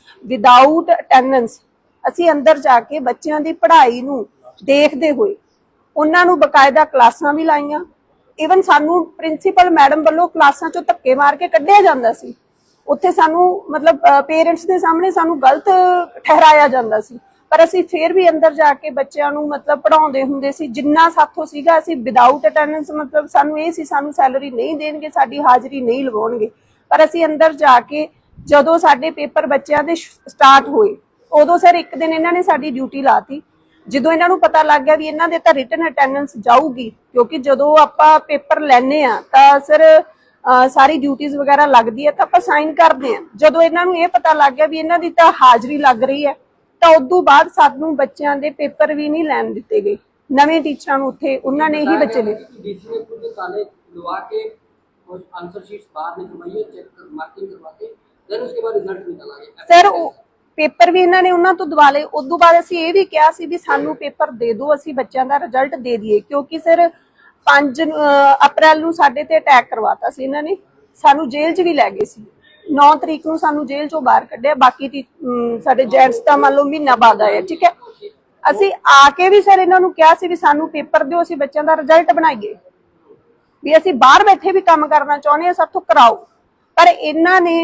ਵਿਦਆਊਟ ਅਟੈਂਡੈਂਸ ਅਸੀਂ ਅੰਦਰ ਜਾ ਕੇ ਬੱਚਿਆਂ ਦੀ ਪੜ੍ਹਾਈ ਨੂੰ ਦੇਖਦੇ ਹੋਏ ਉਹਨਾਂ ਨੂੰ ਬਕਾਇਦਾ ਕਲਾਸਾਂ ਵੀ ਲਾਈਆਂ। ਇਵਨ ਸਾਨੂੰ ਪ੍ਰਿੰਸੀਪਲ ਮੈਡਮ ਵੱਲੋਂ ਕਲਾਸਾਂ ਚੋਂ ਧੱਕੇ ਮਾਰ ਕੇ ਕੱਢਿਆ ਜਾਂਦਾ ਸੀ। ਉੱਥੇ ਸਾਨੂੰ ਮਤਲਬ ਪੇਰੈਂਟਸ ਦੇ ਸਾਹਮਣੇ ਸਾਨੂੰ ਗਲਤ ਠਹਿਰਾਇਆ ਜਾਂਦਾ ਸੀ। ਪਰ ਅਸੀਂ ਫੇਰ ਵੀ ਅੰਦਰ ਜਾ ਕੇ ਬੱਚਿਆਂ ਨੂੰ ਮਤਲਬ ਪੜਾਉਂਦੇ ਹੁੰਦੇ ਸੀ। ਜਿੰਨਾ ਸਾਥੋਂ ਸੀਗਾ ਅਸੀਂ ਵਿਦਆਊਟ ਅਟੈਂਡੈਂਸ ਮਤਲਬ ਸਾਨੂੰ ਇਹ ਸੀ, ਸਾਨੂੰ ਸੈਲਰੀ ਨਹੀਂ ਦੇਣਗੇ, ਸਾਡੀ ਹਾਜ਼ਰੀ ਨਹੀਂ ਲਵਾਉਣਗੇ। ਪਰ ਅਸੀਂ ਅੰਦਰ ਜਾ ਕੇ ਜਦੋਂ ਸਾਡੇ ਪੇਪਰ ਬੱਚਿਆਂ ਦੇ ਸਟਾਰਟ ਹੋਏ, ਉਦੋਂ ਸਰ ਇੱਕ ਦਿਨ ਇਹਨਾਂ ਨੇ ਸਾਡੀ ਡਿਊਟੀ ਲਾਤੀ। ਜਦੋਂ ਇਹਨਾਂ ਨੂੰ ਪਤਾ ਲੱਗ ਗਿਆ ਵੀ ਇਹਨਾਂ ਦੇ ਤਾਂ ਰਿਟਨ ਅਟੈਂਡੈਂਸ ਜਾਊਗੀ, ਕਿਉਂਕਿ ਜਦੋਂ ਆਪਾਂ ਪੇਪਰ ਲੈਨੇ ਆ ਤਾਂ ਸਰ ਸਾਰੀ ਡਿਊਟੀਆਂ ਵਗੈਰਾ ਲੱਗਦੀ ਹੈ ਤਾਂ ਆਪਾਂ ਸਾਈਨ ਕਰਦੇ ਆ ਜਦੋਂ ਇਹਨਾਂ ਨੂੰ ਇਹ ਪਤਾ ਲੱਗ ਗਿਆ ਵੀ ਇਹਨਾਂ ਦੀ ਤਾਂ ਹਾਜ਼ਰੀ ਲੱਗ ਰਹੀ ਹੈ, ਤਾਂ ਉਦੋਂ ਬਾਅਦ ਸਾਨੂੰ ਬੱਚਿਆਂ ਦੇ ਪੇਪਰ ਵੀ ਨਹੀਂ ਲੈਣ ਦਿੱਤੇ ਗਏ। ਨਵੇਂ ਟੀਚਰਾਂ ਨੂੰ ਉੱਥੇ ਉਹਨਾਂ ਨੇ ਹੀ ਬੱਚੇ ਦੇ देन उसके बाद रिजल्ट निकल आए ਸਰ ਉਹ ਪੇਪਰ ਵੀ ਇਹਨਾਂ ਨੇ ਉਹਨਾਂ ਤੋਂ ਦਵਾ ਲਏ ਉਦੋਂ ਬਾਅਦ ਅਸੀਂ ਇਹ ਵੀ ਕਿਹਾ ਸੀ ਵੀ ਸਾਨੂੰ ਪੇਪਰ ਦੇ ਦਿਓ ਅਸੀਂ ਬੱਚਿਆਂ ਦਾ ਰਿਜ਼ਲਟ ਦੇ ਦਈਏ ਕਿਉਂਕਿ ਸਰ 5 ਅਪ੍ਰੈਲ ਨੂੰ ਸਾਡੇ ਤੇ ਅਟੈਕ ਕਰਵਾਤਾ ਸੀ ਇਹਨਾਂ ਨੇ ਸਾਨੂੰ ਜੇਲ੍ਹ 'ਚ ਵੀ ਲੈ ਗਏ ਸੀ 9 ਤਰੀਕ ਨੂੰ ਸਾਨੂੰ ਜੇਲ੍ਹ 'ਚੋਂ ਬਾਹਰ ਕੱਢਿਆ ਬਾਕੀ ਟੀ- ਅਮ, ਸਾਡੇ ਜੈਂਟਸ ਤਾਂ ਮੰਨ ਲਓ ਮਹੀਨਾ ਬਾਅਦ ਆਏ ਠੀਕ ਹੈ ਅਸੀਂ ਆ ਕੇ ਵੀ ਸਰ ਇਹਨਾਂ ਨੂੰ ਕਿਹਾ ਸੀ ਵੀ ਸਾਨੂੰ ਪੇਪਰ ਦਿਓ ਅਸੀਂ ਬੱਚਿਆਂ ਦਾ ਰਿਜ਼ਲਟ ਬਣਾਈਏ ਵੀ ਅਸੀਂ ਬਾਹਰ ਬੈਠੇ ਵੀ ਕੰਮ ਕਰਨਾ ਚਾਹੁੰਦੇ ਹਾਂ ਸਾਥੋਂ ਕਰਾਓ ਪਰ ਇਹਨਾਂ ਨੇ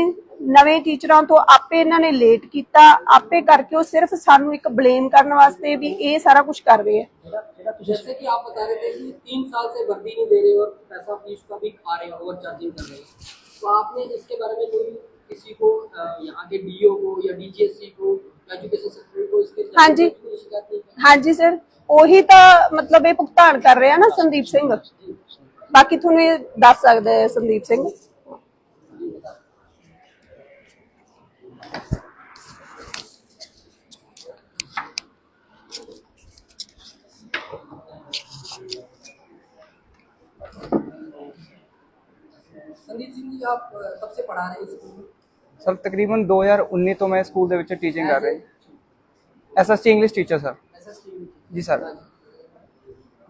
ਨਵੇਂ ਟੀਚਰਾਂ ਤੋਂ ਆਪੇ ਇਹਨਾਂ ਨੇ ਲੇਟ ਕੀਤਾ ਆਪੇ ਕਰਕੇ ਉਹ ਸਿਰਫ ਸਾਨੂੰ ਇੱਕ ਬਲੇਮ ਕਰਨ ਵਾਸਤੇ ਵੀ ਇਹ ਸਾਰਾ ਕੁਝ ਕਰ ਰਹੇ ਹੈ जैसे कि आप बता रहे थे कि तीन साल से वर्दी नहीं दे रहे और पैसा फीस का भी खा रहे ओवर चार्जिंग कर रहे हैं तो आपने इसके बारे में कोई किसी को अ, यहाँ के डीओ को या डीजीएससी को एजुकेशन सेक्रेटरी को इसके हाँ जी। कोई शिकायत नहीं की? ਹਾਂਜੀ ਸਰ ਉਹੀ ਤਾਂ ਮਤਲਬ ਇਹ ਭੁਗਤਾਨ ਕਰ ਰਿਹਾ ਨਾ ਸੰਦੀਪ ਸਿੰਘ ਬਾਕੀ ਤੁਹਾਨੂੰ ਇਹ ਦੱਸ ਸਕਦਾ ਹੈ ਸੰਦੀਪ ਸਿੰਘ संदीप सिंह जी आप अ, कब से पढ़ा रहे हैं स्कूल में ਸਰ ਤਕਰੀਬਨ 2019 ਤੋਂ ਮੈਂ ਸਕੂਲ ਦੇ ਵਿੱਚ ਟੀਚਿੰਗ ਕਰ ਰਿਹਾ SST English teacher sir SST ji sir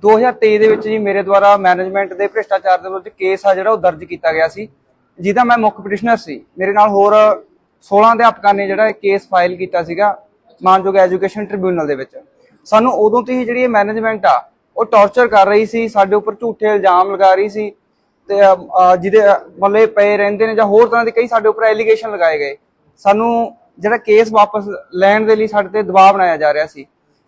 2023 ਦੇ ਵਿੱਚ ਜੀ ਮੇਰੇ ਦੁਆਰਾ ਮੈਨੇਜਮੈਂਟ ਦੇ ਭ੍ਰਿਸ਼ਟਾਚਾਰ ਦੇ ਵਿਰੁੱਧ ਕੇਸ ਆ ਜਿਹੜਾ ਉਹ ਦਰਜ ਕੀਤਾ ਗਿਆ ਸੀ ਜਿਹਦਾ ਮੈਂ ਮੁੱਖ ਪਟੀਸ਼ਨਰ ਸੀ ਮੇਰੇ ਨਾਲ ਹੋਰ 16 ਅਧਿਆਪਕਾਂ ਨੇ ਜਿਹੜਾ ਇਹ ਕੇਸ ਫਾਈਲ ਕੀਤਾ ਸੀਗਾ, ਮਾਨਯੋਗ ਐਜੂਕੇਸ਼ਨ ਟ੍ਰਿਬਿਊਨਲ ਦੇ ਵਿੱਚ। ਸਾਨੂੰ ਉਦੋਂ ਤੋਂ ਹੀ ਜਿਹੜੀ ਇਹ ਮੈਨੇਜਮੈਂਟ ਆ, ਉਹ ਟੌਰਚਰ ਕਰ ਰਹੀ ਸੀ, ਸਾਡੇ ਉੱਪਰ ਝੂਠੇ ਇਲਜ਼ਾਮ ਲਗਾ ਰਹੀ ਸੀ, ਤੇ ਜਿਹਦੇ ਮੱਲੇ ਪਏ ਰਹਿੰਦੇ ਨੇ ਜਾਂ ਹੋਰ ਤਰ੍ਹਾਂ ਦੇ ਕਈ ਸਾਡੇ ਉੱਪਰ ਐਲੀਗੇਸ਼ਨ ਲਗਾਏ ਗਏ। ਸਾਨੂੰ ਜਿਹੜਾ ਕੇਸ ਵਾਪਸ ਲੈਣ ਦੇ ਲਈ ਸਾਡੇ ਤੇ ਦਬਾਅ ਬਣਾਇਆ ਜਾ ਰਿਹਾ ਸੀ।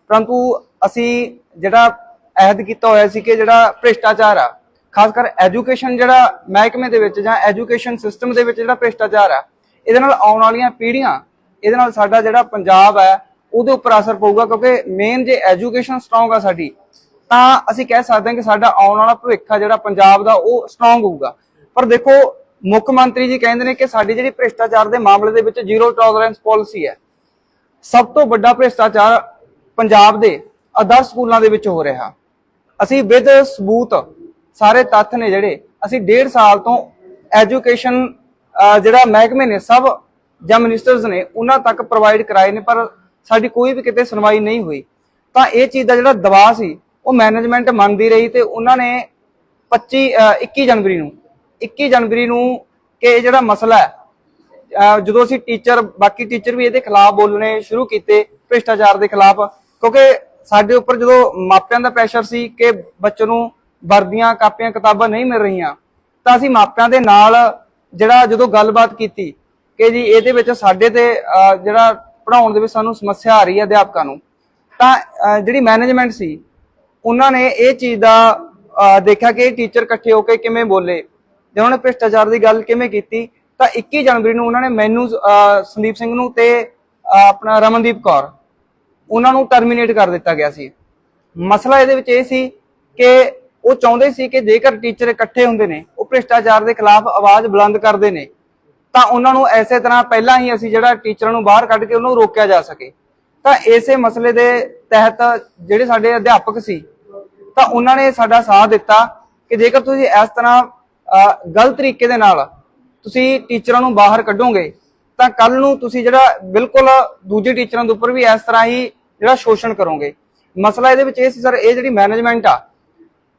ਪਰੰਤੂ ਅਸੀਂ ਜਿਹੜਾ ਅਹਿਦ ਕੀਤਾ ਹੋਇਆ ਸੀ ਕਿ ਜਿਹੜਾ ਭ੍ਰਿਸ਼ਟਾਚਾਰ ਆ ਖਾਸ ਕਰ ਐਜੂਕੇਸ਼ਨ ਜਿਹੜਾ ਮਹਿਕਮੇ ਦੇ ਵਿੱਚ ਜਾਂ ਐਜੂਕੇਸ਼ਨ ਸਿਸਟਮ ਦੇ ਵਿੱਚ ਜਿਹੜਾ ਭ੍ਰਿਸ਼ਟਾਚਾਰ ਆ ਇਹਦੇ ਨਾਲ ਆਉਣ ਵਾਲੀਆਂ ਪੀੜ੍ਹੀਆਂ, ਇਹਦੇ ਨਾਲ ਸਾਡਾ ਜਿਹੜਾ ਪੰਜਾਬ ਹੈ, ਉਹਦੇ ਉੱਪਰ ਅਸਰ ਪਊਗਾ ਕਿਉਂਕਿ ਮੇਨ ਜੇ ਐਜੂਕੇਸ਼ਨ ਸਟਰੋਂਗ ਆ ਸਾਡੀ, ਤਾਂ ਅਸੀਂ ਕਹਿ ਸਕਦੇ ਹਾਂ ਕਿ ਸਾਡਾ ਆਉਣ ਵਾਲਾ ਭਵਿੱਖ ਆ ਜਿਹੜਾ ਪੰਜਾਬ ਦਾ, ਉਹ ਸਟਰੋਂਗ ਹੋਊਗਾ। ਪਰ ਦੇਖੋ, ਮੁੱਖ ਮੰਤਰੀ ਜੀ ਕਹਿੰਦੇ ਨੇ ਕਿ ਸਾਡੀ ਜਿਹੜੀ ਭ੍ਰਿਸ਼ਟਾਚਾਰ ਦੇ ਮਾਮਲੇ ਦੇ ਵਿੱਚ ਜ਼ੀਰੋ ਟੋਲਰੈਂਸ ਪਾਲਿਸੀ ਹੈ। ਸਭ ਤੋਂ ਵੱਡਾ ਭ੍ਰਿਸ਼ਟਾਚਾਰ ਪੰਜਾਬ ਦੇ ਆਦਰਸ਼ ਸਕੂਲਾਂ ਦੇ ਵਿੱਚ ਹੋ ਰਿਹਾ। ਅਸੀਂ ਵਿਦ ਸਬੂਤ ਸਾਰੇ ਤੱਥ ਨੇ ਜਿਹੜੇ, ਅਸੀਂ ਡੇਢ ਸਾਲ ਤੋਂ ਐਜੂਕੇਸ਼ਨ ਜਿਹੜਾ ਮਹਿਕਮੇ ਨੇ, ਸਭ ਜਾਂ ਮਿਨਿਸਟਰਸ ਨੇ ਉਹਨਾਂ ਤੱਕ ਪ੍ਰੋਵਾਈਡ ਕਰਾਏ ਨੇ, ਪਰ ਸਾਡੀ ਕੋਈ ਵੀ ਕਿਤੇ ਸੁਣਵਾਈ ਨਹੀਂ ਹੋਈ। ਤਾਂ ਇਹ ਚੀਜ਼ ਦਾ ਜਿਹੜਾ ਦਬਾਅ ਸੀ, ਉਹ ਮੈਨੇਜਮੈਂਟ ਮੰਨਦੀ ਰਹੀ ਤੇ ਉਹਨਾਂ ਨੇ 25 21 ਜਨਵਰੀ ਨੂੰ 21 ਜਨਵਰੀ ਨੂੰ ਕਿ ਇਹ ਜਿਹੜਾ ਮਸਲਾ ਹੈ ਜਦੋਂ ਅਸੀਂ ਟੀਚਰ ਬਾਕੀ ਟੀਚਰ ਵੀ ਇਹਦੇ ਖਿਲਾਫ ਬੋਲਣੇ ਸ਼ੁਰੂ ਕੀਤੇ, ਭ੍ਰਿਸ਼ਟਾਚਾਰ ਦੇ ਖਿਲਾਫ, ਕਿਉਂਕਿ ਸਾਡੇ ਉੱਪਰ ਜਦੋਂ ਮਾਪਿਆਂ ਦਾ ਪ੍ਰੈਸ਼ਰ ਸੀ ਕਿ ਬੱਚੇ ਨੂੰ ਵਰਦੀਆਂ, ਕਾਪੀਆਂ, ਕਿਤਾਬਾਂ ਨਹੀਂ ਮਿਲ ਰਹੀਆਂ, ਤਾਂ ਅਸੀਂ ਮਾਪਿਆਂ ਦੇ ਨਾਲ ਜਿਹੜਾ ਜਦੋਂ ਗੱਲਬਾਤ ਕੀਤੀ ਕਿ ਜੀ ਇਹਦੇ ਵਿੱਚ ਸਾਡੇ ਤੇ ਜਿਹੜਾ ਪੜਾਉਣ ਦੇ ਵਿੱਚ ਸਾਨੂੰ ਸਮੱਸਿਆ ਆ ਰਹੀ ਹੈ ਅਧਿਆਪਕਾਂ ਨੂੰ, ਤਾਂ ਜਿਹੜੀ ਮੈਨੇਜਮੈਂਟ ਸੀ, ਉਹਨਾਂ ਨੇ ਇਹ ਚੀਜ਼ ਦਾ ਦੇਖਿਆ ਕਿ ਟੀਚਰ ਇਕੱਠੇ ਹੋ ਕੇ ਕਿਵੇਂ ਬੋਲੇ ਜੇ ਉਹਨਾਂ ਨੇ ਭ੍ਰਿਸ਼ਟਾਚਾਰ ਦੀ ਗੱਲ ਕਿਵੇਂ ਕੀਤੀ, ਤਾਂ 21 ਜਨਵਰੀ ਨੂੰ ਉਹਨਾਂ ਨੇ ਮੈਨੂੰ ਸੰਦੀਪ ਸਿੰਘ ਨੂੰ ਤੇ ਆਪਣਾ ਰਮਨਦੀਪ ਕੌਰ, ਉਹਨਾਂ ਨੂੰ ਟਰਮੀਨੇਟ ਕਰ ਦਿੱਤਾ ਗਿਆ ਸੀ। ਮਸਲਾ ਇਹਦੇ ਵਿੱਚ ਇਹ ਸੀ ਕਿ ਉਹ ਚਾਹੁੰਦੇ ਸੀ ਕਿ ਜੇਕਰ ਟੀਚਰ ਇਕੱਠੇ ਹੁੰਦੇ ਨੇ ਭ੍ਰਿਸ਼ਟਾਚਾਰ ਦੇ ਖਿਲਾਫ ਆਵਾਜ਼ ਬੁਲੰਦ ਕਰਦੇ ਨੇ, ਤਾਂ ਉਹਨਾਂ ਨੂੰ ਐਸੇ ਤਰ੍ਹਾਂ ਪਹਿਲਾਂ ਹੀ ਅਸੀਂ ਜਿਹੜਾ ਟੀਚਰਾਂ ਨੂੰ ਬਾਹਰ ਕੱਢ ਕੇ ਉਹਨਾਂ ਨੂੰ ਰੋਕਿਆ ਜਾ ਸਕੇ। ਤਾਂ ਇਸੇ ਮਸਲੇ ਦੇ ਤਹਿਤ ਜਿਹੜੇ ਸਾਡੇ ਅਧਿਆਪਕ ਸੀ, ਤਾਂ ਉਹਨਾਂ ਨੇ ਸਾਡਾ ਸਾਥ ਦਿੱਤਾ ਕਿ ਜੇਕਰ ਤੁਸੀਂ ਇਸ ਤਰ੍ਹਾਂ ਗਲਤ ਤਰੀਕੇ ਦੇ ਨਾਲ ਤੁਸੀਂ ਟੀਚਰਾਂ ਨੂੰ ਬਾਹਰ ਕੱਢੋਗੇ, ਤਾਂ ਕੱਲ ਨੂੰ ਤੁਸੀਂ ਜਿਹੜਾ ਬਿਲਕੁਲ ਦੂਜੇ ਟੀਚਰਾਂ ਦੇ ਉੱਪਰ ਵੀ ਇਸ ਤਰ੍ਹਾਂ ਹੀ ਜਿਹੜਾ ਸ਼ੋਸ਼ਣ ਕਰੋਗੇ। ਮਸਲਾ ਇਹਦੇ ਵਿੱਚ ਇਹ ਸੀ, ਸਰ, ਇਹ ਜਿਹੜੀ ਮੈਨੇਜਮੈਂਟ ਆ,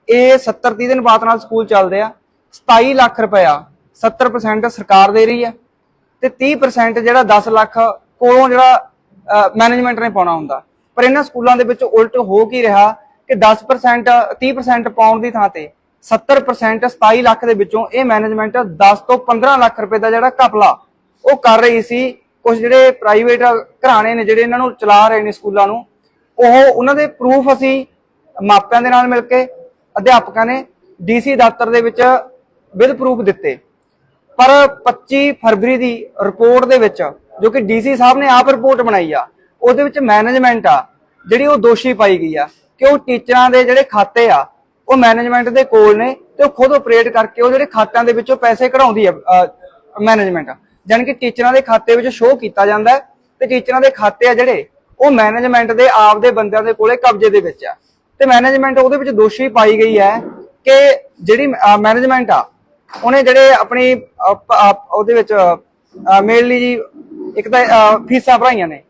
ਇਹ 70 30 ਦਿਨ ਬਾਅਦ ਨਾਲ ਸਕੂਲ ਚੱਲਦੇ ਆ। 27 ਲੱਖ ਰੁਪਇਆ 70% ਸਰਕਾਰ ਦੇ ਰਹੀ ਹੈ ਤੇ 30% ਜਿਹੜਾ 10 ਲੱਖ ਕੋਲੋਂ ਜਿਹੜਾ ਮੈਨੇਜਮੈਂਟ ਨੇ ਪਾਉਣਾ ਹੁੰਦਾ। ਪਰ ਇਹਨਾਂ ਸਕੂਲਾਂ ਦੇ ਵਿੱਚ ਉਲਟ ਹੋ ਕੀ ਰਿਹਾ ਕਿ 10% 30% ਪਾਉਣ ਦੀ ਥਾਂ ਤੇ 70% 27 ਲੱਖ ਦੇ ਵਿੱਚੋਂ ਇਹ ਮੈਨੇਜਮੈਂਟ 10 ਤੋਂ 15 ਲੱਖ ਰੁਪਏ ਦਾ ਜਿਹੜਾ ਘਪਲਾ ਉਹ ਕਰ ਰਹੀ ਸੀ। ਕੁਝ ਜਿਹੜੇ ਪ੍ਰਾਈਵੇਟ ਘਰਾਣੇ ਨੇ ਜਿਹੜੇ ਇਹਨਾਂ ਨੂੰ ਚਲਾ ਰਹੇ ਨੇ ਸਕੂਲਾਂ ਨੂੰ, ਉਹ ਉਹਨਾਂ ਦੇ ਪ੍ਰੂਫ ਅਸੀਂ ਮਾਪਿਆਂ ਦੇ ਨਾਲ ਮਿਲ ਕੇ ਅਧਿਆਪਕਾਂ ਨੇ ਡੀਸੀ ਦਫ਼ਤਰ ਦੇ ਵਿੱਚ ਵਿਦ ਪ੍ਰੂਫ ਦਿੱਤੇ। ਪਰ 25 ਫਰਵਰੀ ਦੀ ਰਿਪੋਰਟ ਦੇ ਵਿੱਚ, ਜੋ ਕਿ ਡੀਸੀ ਸਾਹਿਬ ਨੇ ਆਪ ਰਿਪੋਰਟ ਬਣਾਈ ਆ, ਉਹਦੇ ਵਿੱਚ ਮੈਨੇਜਮੈਂਟ ਆ, ਜਿਹੜੀ ਉਹ ਦੋਸ਼ੀ ਪਾਈ ਗਈ ਆ, ਕਿ ਉਹ ਟੀਚਰਾਂ ਦੇ ਜਿਹੜੇ ਖਾਤੇ ਆ, ਉਹ ਮੈਨੇਜਮੈਂਟ ਦੇ ਕੋਲ ਨੇ ਤੇ ਉਹ ਖੁਦ ਆਪਰੇਟ ਕਰਕੇ ਉਹ ਜਿਹੜੇ ਖਾਤਿਆਂ ਦੇ ਵਿੱਚੋਂ ਪੈਸੇ ਕਢਾਉਂਦੀ ਆ ਮੈਨੇਜਮੈਂਟ ਜਾਣੀ ਕਿ ਟੀਚਰਾਂ ਦੇ ਖਾਤੇ ਵਿੱਚ ਸ਼ੋਅ ਕੀਤਾ ਜਾਂਦਾ ਤੇ ਟੀਚਰਾਂ ਦੇ ਖਾਤੇ ਆ ਜਿਹੜੇ, ਉਹ ਮੈਨੇਜਮੈਂਟ ਦੇ ਆਪ ਦੇ ਬੰਦਿਆਂ ਦੇ ਕੋਲੇ ਕਬਜ਼ੇ ਦੇ ਵਿੱਚ ਆ। ਤੇ ਮੈਨੇਜਮੈਂਟ ਉਹਦੇ ਵਿੱਚ ਦੋਸ਼ੀ ਪਾਈ ਗਈ ਹੈ ਕਿ ਜਿਹੜੀ ਮੈਨੇਜਮੈਂਟ ਆ ਉਹਨੇ ਜਿਹੜੇ ਆਪਣੀ ਉਹਦੇ ਵਿੱਚ ਮੇਨਲੀ ਜੀ, ਇੱਕ ਤਾਂ ਫੀਸਾਂ ਭਰਾਈਆਂ ਨੇ।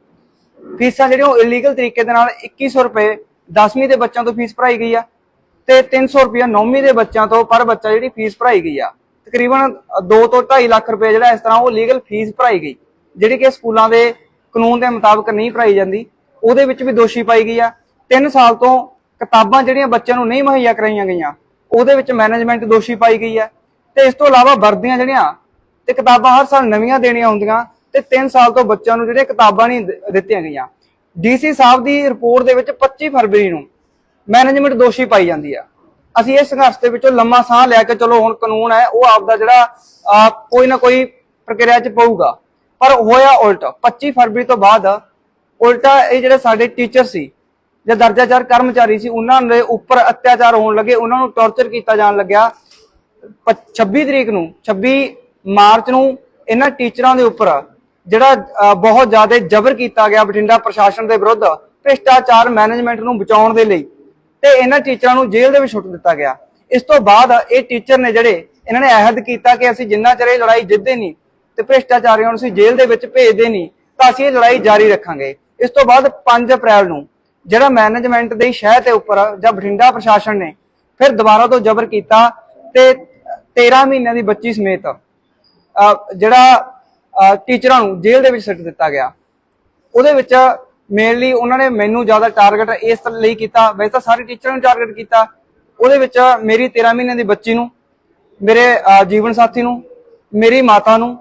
ਫੀਸਾਂ ਜਿਹੜੀਆਂ ਉਹ ਇਲੀਗਲ ਤਰੀਕੇ ਦੇ ਨਾਲ 2100 ਰੁਪਏ 10ਵੀਂ ਦੇ ਬੱਚਿਆਂ ਤੋਂ ਫੀਸ ਭਰਾਈ ਗਈ ਆ ਤੇ 300 ਰੁਪਏ 9ਵੀਂ ਦੇ ਬੱਚਿਆਂ ਤੋਂ ਪਰ ਬੱਚਾ ਜਿਹੜੀ ਫੀਸ ਭਰਾਈ ਗਈ ਆ। ਤਕਰੀਬਨ 2 ਤੋਂ 2.5 ਲੱਖ ਰੁਪਏ ਜਿਹੜਾ ਇਸ ਤਰ੍ਹਾਂ ਉਹ ਲੀਗਲ ਫੀਸ ਭਰਾਈ ਗਈ, ਜਿਹੜੀ ਕਿ ਸਕੂਲਾਂ ਦੇ ਕਾਨੂੰਨ ਦੇ ਮੁਤਾਬਕ ਨਹੀਂ ਭਰਾਈ ਜਾਂਦੀ। ਉਹਦੇ ਵਿੱਚ ਵੀ ਦੋਸ਼ੀ ਪਾਈ ਗਈ ਆ। 3 ਸਾਲ ਤੋਂ ਕਿਤਾਬਾਂ ਜਿਹੜੀਆਂ ਬੱਚਿਆਂ ਨੂੰ ਨਹੀਂ ਮੁਹੱਈਆ ਕਰਾਈਆਂ ਗਈਆਂ, ਉਹਦੇ ਵਿੱਚ ਮੈਨੇਜਮੈਂਟ ਦੋਸ਼ੀ ਪਾਈ ਗਈ ਹੈ ਤੇ ਇਸ ਤੋਂ ਇਲਾਵਾ ਵਰਦੀਆਂ ਜਿਹੜੀਆਂ, ਤੇ ਕਿਤਾਬਾਂ ਹਰ ਸਾਲ ਨਵੀਆਂ ਦੇਣੀਆਂ ਹੁੰਦੀਆਂ ਤੇ 3 ਸਾਲ ਤੋਂ ਬੱਚਿਆਂ ਨੂੰ ਜਿਹੜੀਆਂ ਕਿਤਾਬਾਂ ਨਹੀਂ ਦਿੱਤੀਆਂ ਗਈਆਂ। ਡੀਸੀ ਸਾਹਿਬ ਦੀ ਰਿਪੋਰਟ ਦੇ ਵਿੱਚ 25 ਫਰਵਰੀ ਨੂੰ ਮੈਨੇਜਮੈਂਟ ਦੋਸ਼ੀ ਪਾਈ ਜਾਂਦੀ ਆ। ਅਸੀਂ ਇਸ ਸੰਘਰਸ਼ ਦੇ ਵਿੱਚੋਂ ਲੰਮਾ ਸਾਹ ਲਿਆ ਕਿ ਚਲੋ, ਹੁਣ ਕਾਨੂੰਨ ਹੈ, ਉਹ ਆਪਦਾ ਜਿਹੜਾ ਕੋਈ ਨਾ ਕੋਈ ਪ੍ਰਕਿਰਿਆ ਚ ਪਊਗਾ। ਪਰ ਹੋਇਆ ਉਲਟ 25 ਫਰਵਰੀ ਤੋਂ ਬਾਅਦ ਉਲਟਾ ਇਹ ਜਿਹੜੇ ਸਾਡੇ ਟੀਚਰ ਸੀ, ਜਾਂ ਦਰਜਾਚਾਰ ਕਰਮਚਾਰੀ ਸੀ, ਉਹਨਾਂ ਦੇ ਉੱਪਰ ਅਤਿਆਚਾਰ ਹੋਣ ਲੱਗੇ, ਉਹਨਾਂ ਨੂੰ ਟੌਰਚਰ ਕੀਤਾ ਜਾਣ ਲੱਗਿਆ। 26 ਤਰੀਕ ਨੂੰ 26 ਮਾਰਚ ਨੂੰ ਇਹਨਾਂ ਟੀਚਰਾਂ ਦੇ ਉੱਪਰ ਜਿਹੜਾ ਬਹੁਤ ਜ਼ਿਆਦਾ ਜ਼ਬਰ ਕੀਤਾ ਗਿਆ ਬਠਿੰਡਾ ਪ੍ਰਸ਼ਾਸਨ ਦੇ ਵਿਰੁੱਧ ਭ੍ਰਿਸ਼ਟਾਚਾਰ ਮੈਨੇਜਮੈਂਟ ਨੂੰ ਬਚਾਉਣ ਦੇ ਲਈ ਤੇ ਇਹਨਾਂ ਟੀਚਰਾਂ ਨੂੰ ਜੇਲ੍ਹ ਦੇ ਵਿੱਚ ਸੁੱਟ ਦਿੱਤਾ ਗਿਆ। ਇਸ ਤੋਂ ਬਾਅਦ ਇਹ ਟੀਚਰ ਨੇ ਜਿਹੜੇ, ਇਹਨਾਂ ਨੇ ਅਹਿਦ ਕੀਤਾ ਕਿ ਅਸੀਂ ਜਿੰਨਾ ਚਿਰ ਇਹ ਲੜਾਈ ਜਿੱਤਦੇ ਨਹੀਂ ਤੇ ਭ੍ਰਿਸ਼ਟਾਚਾਰੀਆਂ ਨੂੰ ਅਸੀਂ ਜੇਲ੍ਹ ਦੇ ਵਿੱਚ ਭੇਜਦੇ ਨਹੀਂ ਤਾਂ ਅਸੀਂ ਇਹ ਲੜਾਈ ਜਾਰੀ ਰੱਖਾਂਗੇ। ਇਸ ਤੋਂ ਬਾਅਦ 5 ਅਪ੍ਰੈਲ ਨੂੰ ਜਿਹੜਾ ਮੈਨੇਜਮੈਂਟ ਦੇ ਸ਼ਹਿ ਤੇ ਉੱਪਰ ਜਾਂ ਬਠਿੰਡਾ ਪ੍ਰਸ਼ਾਸਨ ਨੇ ਫਿਰ ਦੁਬਾਰਾ ਤੋਂ ਜ਼ਬਰ ਕੀਤਾ ਤੇ 13 ਮਹੀਨਿਆਂ ਦੀ ਬੱਚੀ ਸਮੇਤ ਜਿਹੜਾ ਟੀਚਰਾਂ ਨੂੰ ਜੇਲ੍ਹ ਦੇ ਵਿੱਚ ਸਿੱਟ ਦਿੱਤਾ ਗਿਆ। ਉਹਦੇ ਵਿੱਚ ਮੇਨਲੀ ਉਹਨਾਂ ਨੇ ਮੈਨੂੰ ਜ਼ਿਆਦਾ ਟਾਰਗੇਟ ਇਸ ਲਈ ਕੀਤਾ। ਵੈਸੇ ਤਾਂ ਸਾਰੇ ਟੀਚਰਾਂ ਨੂੰ ਟਾਰਗੇਟ ਕੀਤਾ। ਉਹਦੇ ਵਿੱਚ ਮੇਰੀ 13 ਮਹੀਨਿਆਂ ਦੀ ਬੱਚੀ ਨੂੰ, ਮੇਰੇ ਜੀਵਨ ਸਾਥੀ ਨੂੰ, ਮੇਰੀ ਮਾਤਾ ਨੂੰ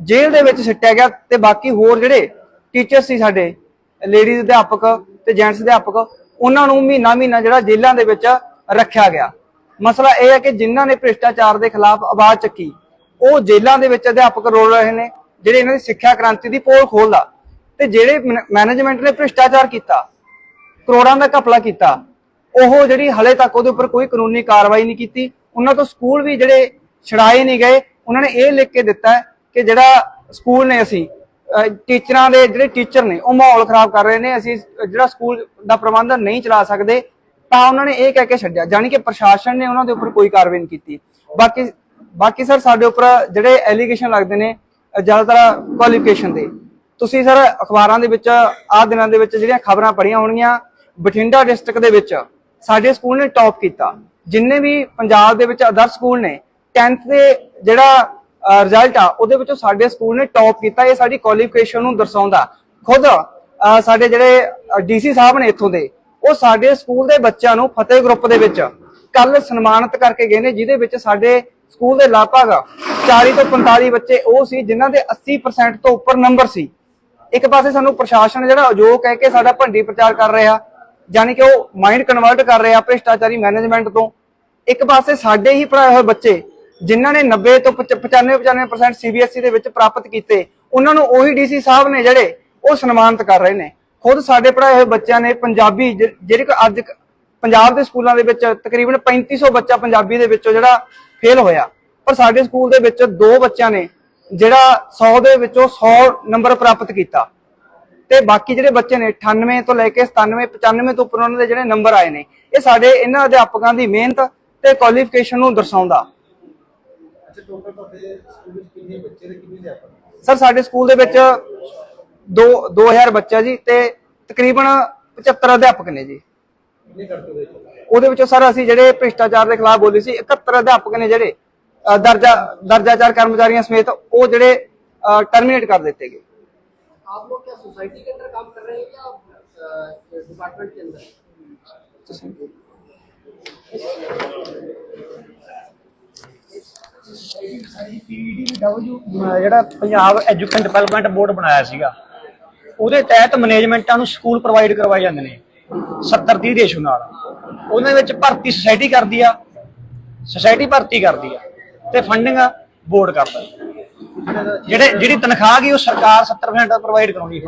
ਜੇਲ੍ਹ ਦੇ ਵਿੱਚ ਸਿੱਟਿਆ ਗਿਆ ਤੇ ਬਾਕੀ ਹੋਰ ਜਿਹੜੇ ਟੀਚਰ ਸੀ ਸਾਡੇ ਲੇਡੀਜ਼ ਅਧਿਆਪਕ ਤੇ ਜੈਂਟਸ ਅਧਿਆਪਕ, ਉਹਨਾਂ ਨੂੰ ਮਹੀਨਾ ਮਹੀਨਾ ਜਿਹੜਾ ਜੇਲ੍ਹਾਂ ਦੇ ਵਿੱਚ ਰੱਖਿਆ ਗਿਆ। ਮਸਲਾ ਇਹ ਹੈ ਕਿ ਜਿਨ੍ਹਾਂ ਨੇ ਭ੍ਰਿਸ਼ਟਾਚਾਰ ਦੇ ਖਿਲਾਫ ਆਵਾਜ਼ ਚੱਕੀ, ਉਹ ਜੇਲ੍ਹਾਂ ਦੇ ਵਿੱਚ ਅਧਿਆਪਕ ਰੋਲ ਰਹੇ ਨੇ, ਜਿਹੜੇ ਇਹਨਾਂ ਦੀ ਸਿੱਖਿਆ ਕ੍ਰਾਂਤੀ ਦੀ ਪੋਲ ਖੋਲਦਾ ਤੇ ਜਿਹੜੇ ਮੈਨੇਜਮੈਂਟ ਨੇ ਭ੍ਰਿਸ਼ਟਾਚਾਰ ਕੀਤਾ, ਕਰੋੜਾਂ ਦਾ ਘਪਲਾ ਕੀਤਾ, ਉਹ ਜਿਹੜੀ ਹਲੇ ਤੱਕ ਉਹਦੇ ਉੱਪਰ ਕੋਈ ਕਾਨੂੰਨੀ ਕਾਰਵਾਈ ਨਹੀਂ ਕੀਤੀ, ਉਹਨਾਂ ਤੋਂ ਸਕੂਲ ਵੀ ਜਿਹੜੇ ਛੜਾਏ ਨਹੀਂ ਗਏ, ਉਹਨਾਂ ਨੇ ਇਹ ਲਿਖ ਕੇ ਦਿੱਤਾ ਕਿ ਜਿਹੜਾ ਸਕੂਲ ਨੇ ਅਸੀਂ ਟੀਚਰਾਂ ਦੇ ਜਿਹੜੇ ਟੀਚਰ ਨੇ, ਉਹ ਮਾਹੌਲ ਖਰਾਬ ਕਰ ਰਹੇ ਨੇ, ਅਸੀਂ ਜਿਹੜਾ ਸਕੂਲ ਦਾ ਪ੍ਰਬੰਧ ਨਹੀਂ ਚਲਾ ਸਕਦੇ ਤਾਂ ਉਹਨਾਂ ਨੇ ਇਹ ਕਹਿ ਕੇ ਛੱਡਿਆ, ਜਾਣੀ ਕਿ ਪ੍ਰਸ਼ਾਸਨ ਨੇ ਉਹਨਾਂ ਦੇ ਉੱਪਰ ਕੋਈ ਕਾਰਵਾਈ ਨਹੀਂ ਕੀਤੀ। ਬਾਕੀ ਬਾਕੀ ਸਰ ਸਾਡੇ ਉੱਪਰ ਜਿਹੜੇ ਐਲੀਗੇਸ਼ਨ ਲੱਗਦੇ ਨੇ ਜ਼ਿਆਦਾਤਰ ਕੁਆਲੀਫਿਕੇਸ਼ਨ ਦੇ। ਤੁਸੀਂ ਸਰ ਅਖਬਾਰਾਂ ਦੇ ਵਿੱਚ, ਆਹ ਦਿਨਾਂ ਦੇ ਵਿੱਚ ਜਿਹੜੀਆਂ ਖਬਰਾਂ ਪੜੀਆਂ ਹੋਣਗੀਆਂ, ਬਠਿੰਡਾ ਡਿਸਟ੍ਰਿਕਟ ਦੇ ਵਿੱਚ ਸਾਡੇ ਸਕੂਲ ਨੇ ਟੌਪ ਕੀਤਾ। ਜਿੰਨੇ ਵੀ ਪੰਜਾਬ ਦੇ ਵਿੱਚ ਅਦਰ ਸਕੂਲ ਨੇ 10th ਦੇ ਜਿਹੜਾ ਰਿਜ਼ਲਟ ਆ, ਉਹਦੇ ਵਿੱਚੋਂ ਸਾਡੇ ਸਕੂਲ ਨੇ ਟੌਪ ਕੀਤਾ, ਇਹ ਸਾਡੀ ਕੁਆਲੀਫਿਕੇਸ਼ਨ ਨੂੰ ਦਰਸਾਉਂਦਾ। ਖੁਦ ਸਾਡੇ ਜਿਹੜੇ ਡੀਸੀ ਸਾਹਿਬ ਨੇ ਇੱਥੋਂ ਦੇ ਉਹ ਸਾਡੇ ਸਕੂਲ ਦੇ ਬੱਚਿਆਂ ਨੂੰ ਫਤਿਹ ਗਰੁੱਪ ਦੇ ਵਿੱਚ ਕੱਲ ਸਨਮਾਨਿਤ ਕਰਕੇ ਗਏ ਨੇ, ਜਿਹਦੇ ਵਿੱਚ ਸਾਡੇ ਸਕੂਲ ਦੇ ਲਗਭਗ 40 ਤੋਂ 45 ਬੱਚੇ, ਉਹ ਸੀ ਜਿਨ੍ਹਾਂ ਦੇ 80% ਤੋਂ ਉੱਪਰ ਨੰਬਰ ਸੀ। ਇੱਕ ਪਾਸੇ ਸਾਨੂੰ ਪ੍ਰਸ਼ਾਸਨ ਜਿਹੜਾ ਜੋ ਕਹਿ ਕੇ ਸਾਡਾ ਭੰਡੀ ਪ੍ਰਚਾਰ ਕਰ ਰਿਹਾ ਯਾਨੀ ਕਿ ਉਹ ਮਾਈਂਡ ਕਨਵਰਟ ਕਰ ਰਿਹਾ ਭ੍ਰਿਸ਼ਟਾਚਾਰੀ ਮੈਨੇਜਮੈਂਟ ਤੋਂ। ਇੱਕ ਪਾਸੇ ਸਾਡੇ ਹੀ ਪੜਾਏ ਹੋਏ ਬੱਚੇ, ਜਿਨ੍ਹਾਂ ਨੇ 90 ਤੋਂ 95 95% ਸੀਬੀਐਸਈ ਦੇ ਵਿੱਚ ਪ੍ਰਾਪਤ ਕੀਤੇ, ਉਹਨਾਂ ਨੂੰ ਉਹੀ ਡੀਸੀ ਸਾਹਿਬ ਨੇ ਜਿਹੜੇ ਉਹ ਸਨਮਾਨਿਤ ਕਰ ਰਹੇ ਨੇ। ਖੁਦ ਸਾਡੇ ਪੜਾਏ ਹੋਏ ਬੱਚਿਆਂ ਨੇ ਪੰਜਾਬੀ ਜਿਹੜੀ ਅੱਜ ਪੰਜਾਬ ਦੇ ਸਕੂਲਾਂ ਦੇ ਵਿੱਚ ਤਕਰੀਬਨ 3500 ਬੱਚਾ ਪੰਜਾਬੀ ਦੇ ਵਿੱਚੋਂ ਜਿਹੜਾ ਫੇਲ ਹੋਇਆ। ਪਰ ਸਾਡੇ ਸਕੂਲ ਦੇ ਵਿੱਚ ਦੋ ਬੱਚਿਆਂ ਨੇ ਜਿਹੜਾ 100 ਦੇ ਵਿੱਚੋਂ 100 ਨੰਬਰ ਪ੍ਰਾਪਤ ਕੀਤਾ। ਤੇ ਬਾਕੀ ਜਿਹੜੇ ਬੱਚੇ ਨੇ 98 ਤੋਂ ਲੈ ਕੇ 97 95 ਤੋਂ ਉੱਪਰ ਉਹਨਾਂ ਦੇ ਜਿਹੜੇ ਨੰਬਰ ਆਏ ਨੇ ਇਹ ਸਾਡੇ ਇਹਨਾਂ ਅਧਿਆਪਕਾਂ ਦੀ ਮਿਹਨਤ ਤੇ ਕੁਆਲੀਫਿਕੇਸ਼ਨ ਨੂੰ ਦਰਸਾਉਂਦਾ। ਸਰ ਸਾਡੇ ਸਕੂਲ ਦੇ ਵਿੱਚ 2 2000 ਬੱਚਾ ਜੀ ਤੇ ਤਕਰੀਬਨ 75 ਅਧਿਆਪਕ ਨੇ ਜੀ ਕਿੰਨੇ ਕਰਦੇ ਹੋਏ ਚੱਲ ਉਹਦੇ ਵਿੱਚੋਂ ਸਰ ਅਸੀਂ ਜਿਹੜੇ ਭ੍ਰਿਸ਼ਟਾਚਾਰ ਦੇ ਖਿਲਾਫ ਬੋਲੀ ਸੀ 71 ਅਧਿਆਪਕ ਨੇ ਜਿਹੜੇ ਅ, ਦਰਜਾ ਦਰਜਾਚਾਰ ਕਰਮਚਾਰੀਆਂ ਸਮੇਤ ਉਹ ਜਿਹੜੇ ਟਰਮੀਨੇਟ ਕਰ ਦਿੱਤੇ ਗਏ आप लोग क्या सोसाइटी के अंदर काम कर रहे हैं या डिपार्टमेंट के अंदर ਅਹ ਜਿਹੜਾ ਪੰਜਾਬ ਐਜੂਕੇਸ਼ਨ ਡਿਵੈਲਪਮੈਂਟ ਬੋਰਡ ਬਣਾਇਆ ਸੀਗਾ ਉਹਦੇ ਤਹਿਤ ਮੈਨੇਜਮੈਂਟਾਂ ਨੂੰ ਸਕੂਲ ਪ੍ਰੋਵਾਈਡ ਕਰਵਾਏ ਜਾਂਦੇ ਨੇ। 70 30 ਰੇਸ਼ੋ ਨਾਲ। ਉਹਨਾਂ ਵਿੱਚ ਭਰਤੀ ਸੁਸਾਇਟੀ ਕਰਦੀ ਆ ਸੁਸਾਇਟੀ ਭਰਤੀ ਕਰਦੀ ਆ ਤੇ ਫੰਡਿੰਗ ਬੋਰਡ ਕਰਦਾ। ਜਿਹੜੇ, ਜਿਹੜੀ ਤਨਖਾਹ ਗਈ ਉਹ ਸਰਕਾਰ 70% ਪ੍ਰੋਵਾਈਡ ਕਰਾਉਂਦੀ ਹੈ।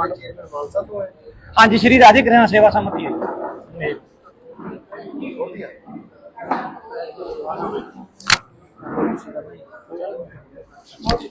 ਹਾਂਜੀ, ਸ਼੍ਰੀ ਰਾਧੇ ਗ੍ਰਹਿਣ ਸੇਵਾ ਸਮਿਤੀ ਹੈ। ਜੀ।